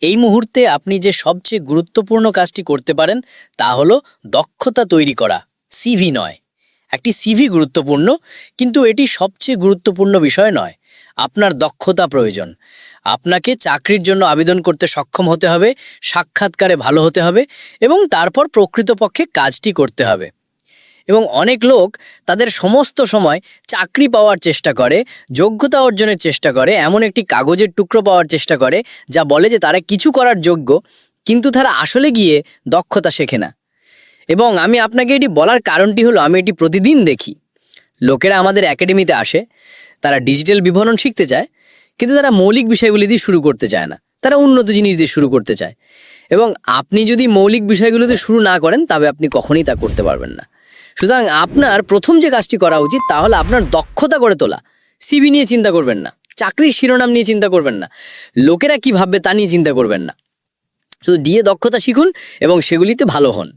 এই মুহূর্তে আপনি যে সবচেয়ে গুরুত্বপূর্ণ কাজটি করতে পারেন তা হলো দক্ষতা তৈরি করা সিভি নয়। একটি সিভি গুরুত্বপূর্ণ, কিন্তু এটি সবচেয়ে গুরুত্বপূর্ণ বিষয় নয়। আপনার দক্ষতা প্রয়োজন। আপনাকে চাকরির জন্য আবেদন করতে সক্ষম হতে হবে, সাক্ষাৎকারে ভালো হতে হবে এবং তারপর প্রকৃতপক্ষে কাজটি করতে হবে। এবং অনেক লোক তাদের সমস্ত সময় চাকরি পাওয়ার চেষ্টা করে, যোগ্যতা অর্জনের চেষ্টা করে, এমন একটি কাগজের টুকরো পাওয়ার চেষ্টা করে, যা বলে যে তারা কিছু করার যোগ্য, কিন্তু তারা আসলে গিয়ে দক্ষতা শেখে না। এবং আমি আপনাকে এটি বলার কারণটি হলো, আমি এটি প্রতিদিন দেখি। লোকেরা আমাদের একাডেমিতে আসে, তারা ডিজিটাল বিবরণ শিখতে চায় কিন্তু তারা মৌলিক বিষয়গুলি দিয়ে শুরু করতে চায় না। তারা উন্নত জিনিস দিয়ে শুরু করতে চায়। এবং আপনি যদি মৌলিক বিষয়গুলোতে শুরু না করেন, তবে আপনি কখনই তা করতে পারবেন না। সুতরাং আপনার প্রথম যে কাজটি করা উচিত তাহলে আপনার দক্ষতা করে তোলা। সিবি নিয়ে চিন্তা করবেন না, চাকরির শিরোনাম নিয়ে চিন্তা করবেন না, লোকেরা কি ভাববে তা নিয়ে চিন্তা করবেন না। শুধু ডিএ দক্ষতা শিখুন এবং সেগুলিতে ভালো হন।